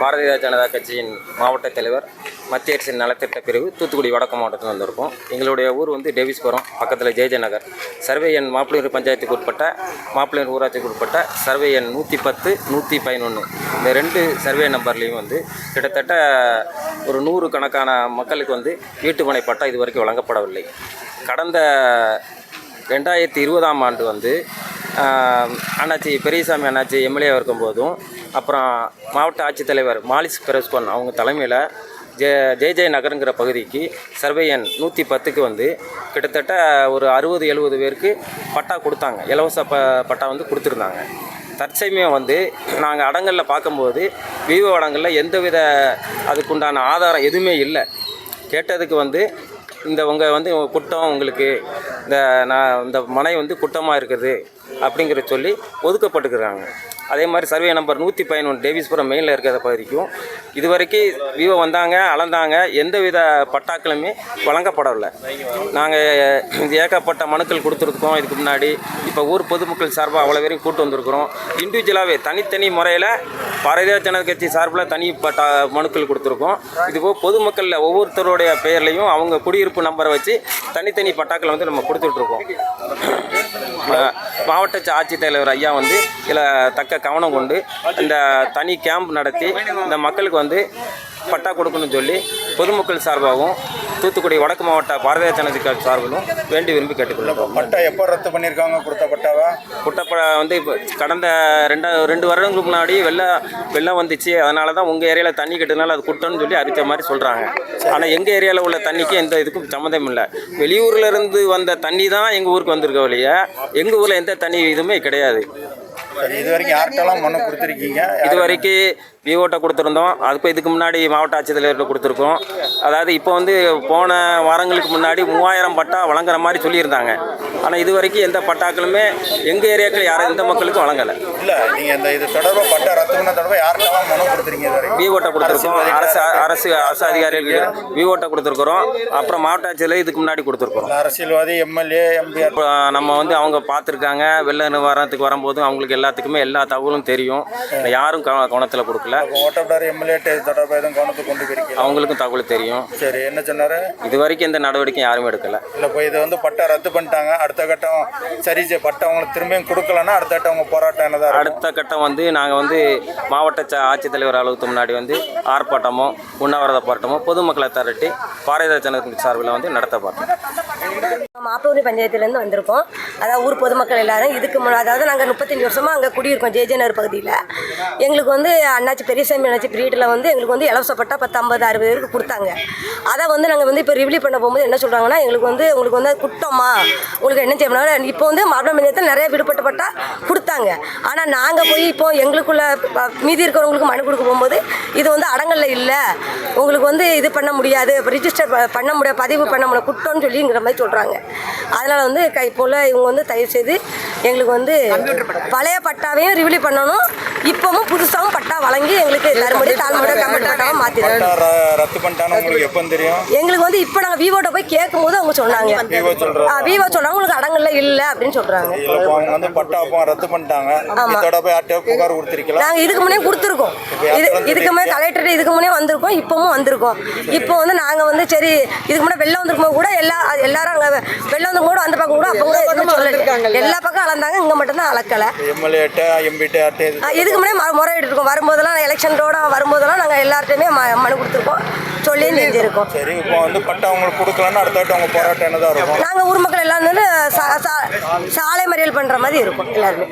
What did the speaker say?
பாரதிய ஜனதா கட்சியின் மாவட்ட தலைவர் மத்திய அரசின் நலத்திட்ட பிரிவு தூத்துக்குடி வடக்கு மாவட்டத்தில் வந்திருக்கோம். எங்களுடைய ஊர் வந்து டேவிஸ்புரம் பக்கத்தில் ஜெயஜய நகர். சர்வே எண் மாப்பிளையூர் பஞ்சாயத்துக்கு உட்பட்ட மாப்பிளையூர் ஊராட்சிக்கு உட்பட்ட சர்வே எண் நூற்றி பத்து நூற்றி பதினொன்று இந்த ரெண்டு சர்வே நம்பர்லேயும் வந்து கிட்டத்தட்ட ஒரு நூறு கணக்கான மக்களுக்கு வந்து வீட்டுமனை பட்டா இது வரைக்கும் வழங்கப்படவில்லை. கடந்த ரெண்டாயிரத்தி இருபதாம் ஆண்டு வந்து அண்ணாச்சி பெரியசாமி அண்ணாச்சி எம்எல்ஏவாக இருக்கும்போதும் அப்புறம் மாவட்ட ஆட்சித்தலைவர் மாலிஸ் பெரஸ்கோன் அவங்க தலைமையில் ஜெ ஜெய ஜெய நகருங்கிற பகுதிக்கு சர்வே எண் நூற்றி பத்துக்கு வந்து கிட்டத்தட்ட ஒரு அறுபது எழுபது பேருக்கு பட்டா கொடுத்தாங்க. இலவச ப பட்டா வந்து கொடுத்துருந்தாங்க. தற்சமயம் வந்து நாங்கள் அடங்கலில் பார்க்கும்போது விவோ அடங்கலில் எந்தவித அதுக்குண்டான ஆதாரம் எதுவுமே இல்லை. கேட்டதுக்கு வந்து இந்த உங்கள் வந்து குட்டம் உங்களுக்கு இந்த நான் இந்த மனை வந்து குட்டமாக இருக்குது. அப்படிங்கிற சொல்லி ஒதுக்கப்பட்டுக்கிறாங்க. அதே மாதிரி சர்வே நம்பர் நூற்றி பதினொன்று டேவிஸ்புரம் மெயினில் இருக்கிற பகுதிக்கும் இது வரைக்கும் விவோ வந்தாங்க அளந்தாங்க எந்தவித பட்டாக்களுமே வழங்கப்படவில்லை. நாங்கள் இது ஏகப்பட்ட மனுக்கள் கொடுத்துருக்கோம் இதுக்கு முன்னாடி. இப்போ ஊர் பொதுமக்கள் சார்பாக அவ்வளோ பேரையும் கூட்டு வந்திருக்கிறோம். இண்டிவிஜுவலாகவே தனித்தனி முறையில் பாரதிய ஜனதா கட்சி சார்பில் தனிப்பட்ட மனுக்கள் கொடுத்துருக்கோம். இதுபோல் பொதுமக்களில் ஒவ்வொருத்தருடைய பெயர்லையும் அவங்க குடியிருப்பு நம்பரை வச்சு தனித்தனி பட்டாக்களை வந்து நம்ம கொடுத்துட்ருக்கோம் மாவட்ட ஆட்சித்தலைவர் ஐயா வந்து இதில் தக்க கவனம் கொண்டு இந்த தனி கேம்ப் நடத்தி இந்த மக்களுக்கு வந்து பட்டா கொடுக்கணும்னு சொல்லி பொதுமக்கள் சார்பாகவும் தூத்துக்குடி வடக்கு மாவட்ட பாரதிய ஜனதா கட்சி சார்பிலும் வேண்டி விரும்பி கேட்டுக்கொள்கிறோம். பட்டா எப்போ ரத்து பண்ணியிருக்காங்க கொடுத்த பட்டாவா? குட்டப்ப வந்து இப்போ கடந்த ரெண்டா ரெண்டு வருடங்களுக்கு முன்னாடி வெள்ளம் வெள்ளம் வந்துச்சு. அதனால தான் உங்கள் ஏரியாவில் தண்ணி கட்டுனால அது குட்டம்னு சொல்லி அறிவித்த மாதிரி சொல்கிறாங்க ஆனால் எங்கள் ஏரியாவில் உள்ள தண்ணிக்கு எந்த இதுக்கும் சம்மந்தம் இல்லை. வெளியூர்ல இருந்து வந்த தண்ணி தான் எங்கள் ஊருக்கு வந்திருக்க வழிய எங்கள் ஊரில் எந்த தண்ணி இதுவுமே கிடையாது. இது வரைக்கும் யார்கிட்டலாம் மனு கொடுத்துருக்கீங்க? இது வரைக்கும் விவோட்ட கொடுத்துருந்தோம். அதுக்கு இதுக்கு முன்னாடி மாவட்ட ஆட்சித்தலைவர்கிட்ட கொடுத்துருக்கோம். அதாவது இப்போ வந்து போன வாரங்களுக்கு முன்னாடி மூவாயிரம் பட்டா வழங்குற மாதிரி சொல்லியிருந்தாங்க. ஆனால் இது வரைக்கும் எந்த பட்டாக்களுமே எங்கள் ஏரியாக்கள் யாரும் எந்த மக்களுக்கும் வழங்கலை. இல்லை நீங்கள் இந்த இது தொடர்பாக பட்டா ரத்து பண்ண தொடர்பாக யார்கிட்டலாம் மனு கொடுத்துருக்கீங்க விவோட்ட கொடுத்துருக்கோம். அரசு அரசு அரசு அதிகாரிகளுக்கு விவோட்ட கொடுத்துருக்குறோம். அப்புறம் மாவட்ட ஆட்சியில் இதுக்கு முன்னாடி கொடுத்துருக்குறோம். அரசியல்வாதி எம்எல்ஏ இப்போ நம்ம வந்து அவங்க பார்த்துருக்காங்க. வெள்ள நிவாரணத்துக்கு வரும்போது அவங்களுக்கு எல்லாத்துக்குமே எல்லா தகவலும் தெரியும். யாரும் கவ கவனத்தில் கொடுக்கல. ஓட்டப்படார் எம்எல்ஏ தொடர்பாக எதுவும் கவனத்துக்கு கொண்டு போயிருக்கீங்க அவங்களுக்கும் தகவல் தெரியும். சரி என்ன சொன்னார்? இது வரைக்கும் எந்த நடவடிக்கையும் யாரும் எடுக்கலை. இல்லை இப்போ இது வந்து பட்டா ரத்து பண்ணிட்டாங்க. அடுத்த கட்டம் சரி சரி பட்டா அவங்களுக்கு திரும்பியும் கொடுக்கலன்னா அடுத்த கட்டம் உங்கள் போராட்டம் என்னதான் அடுத்த கட்டம் வந்து நாங்கள் வந்து மாவட்ட ஆட்சித்தலைவர் அலுவலகத்துக்கு முன்னாடி வந்து ஆர்ப்பாட்டமோ உண்ணாவிரத போராட்டமோ பொதுமக்களை திரட்டி பாரதிய ஜனதா சார்பில் வந்து நடத்த பார்த்தோம் மாப்பூரி பஞ்சாயத்துலேருந்து வந்திருக்கோம். அதாவது ஊர் பொதுமக்கள் எல்லாரும் இதுக்கு முன்னாடி அதாவது நாங்கள் முப்பத்தஞ்சு வருஷமாக அங்கே குடியிருக்கோம் ஜேஜேநகர் பகுதியில். எங்களுக்கு வந்து அண்ணாச்சி பெரியசாமி அண்ணாச்சி பீரியடில் வந்து எங்களுக்கு வந்து இலவசப்பட்டா பத்து ஐம்பது அறுபது பேருக்கு கொடுத்தாங்க. அதை வந்து நாங்கள் வந்து இப்போ ரிவ்யூ பண்ண போகும்போது என்ன சொல்கிறாங்கன்னா எங்களுக்கு வந்து உங்களுக்கு வந்து குட்டமா? உங்களுக்கு என்ன செய்யணும் இப்போ வந்து மாப்பிளம் பஞ்சாயத்தில் நிறைய விடுபட்ட பட்டா கொடுத்தாங்க. ஆனால் நாங்கள் போய் இப்போ எங்களுக்குள்ள மீதி இருக்கிறவங்களுக்கு மனு கொடுக்க போகும்போது இது வந்து அடங்கல்ல இல்லை. உங்களுக்கு வந்து இது பண்ண முடியாது ரிஜிஸ்டர் பண்ண முடியாது பதிவு பண்ண முடியாது குட்டோன்னு சொல்லிங்கிற மாதிரி சொல்கிறாங்க அதனால் வந்து கை போல் இவங்க வந்து தயவு செய்து எங்களுக்கு வந்து பழைய பட்டாவையும் ரிவிலி பண்ணணும். இப்போவும் புதுசாகவும் பட்டா வழங்கி எங்களுக்கு தருமடி தாழ்மடி ரத்து உங்களுக்கு எப்போ தெரியும்? எங்களுக்கு வந்து இப்போ நாங்கள் விவோட்ட போய் கேட்கும்போது அவங்க சொன்னாங்க. விவோ சொல்கிறாங்க உங்களுக்கு அடங்கல்ல இல்லை அப்படின்னு அவங்க வந்து பட்டா அப்போ ரத்து பண்ணிட்டாங்க. இது தொடர்பாக யார்கிட்டயோ புகார் கொடுத்துருக்கலாம் நாங்கள் இதுக்கு முன்னே கொடுத்துருக்கோம். இது இதுக்கு முன்னே கலெக்டர் இதுக்கு முன்னே வந்திருக்கோம். இப்போவும் வந்திருக்கோம். இப்போ வந்து நாங்கள் வந்து சரி இதுக்கு முன்னே வெள்ளம் வந்திருக்கும் போது கூட எல்லா எல்லாரும் அங்கே வெள்ளம் வந்து கூட அந்த பக்கம் கூட அப்போ எல்லா பக்கம் அளந்தாங்க இங்கே மட்டும்தான் அளக்கலை எம்எல்ஏட்ட எம்பிட்ட யார்கிட்ட இது ஆ, இதுக்கு முன்னே ம- முறையிட்டு இருக்கோம் வரும்போதெல்லாம் எலெக்ஷனோட வரும்போதெல்லாம் நாங்கள் எல்லார்ட்டையுமே மனு கொடுத்துருக்கோம். சொல்லி செஞ்சுருக்கோம் சரி இப்போ வந்து பட்டா உங்களுக்கு கொடுக்கலன்னா அடுத்த உங்கள் போராட்டம் என்னதான் இருக்கும்? நாங்கள் ஊர் மக்கள் எல்லாம் வந்து சாலை மறியல் பண்ணுற மாதிரி இருக்கும் எல்லாருமே.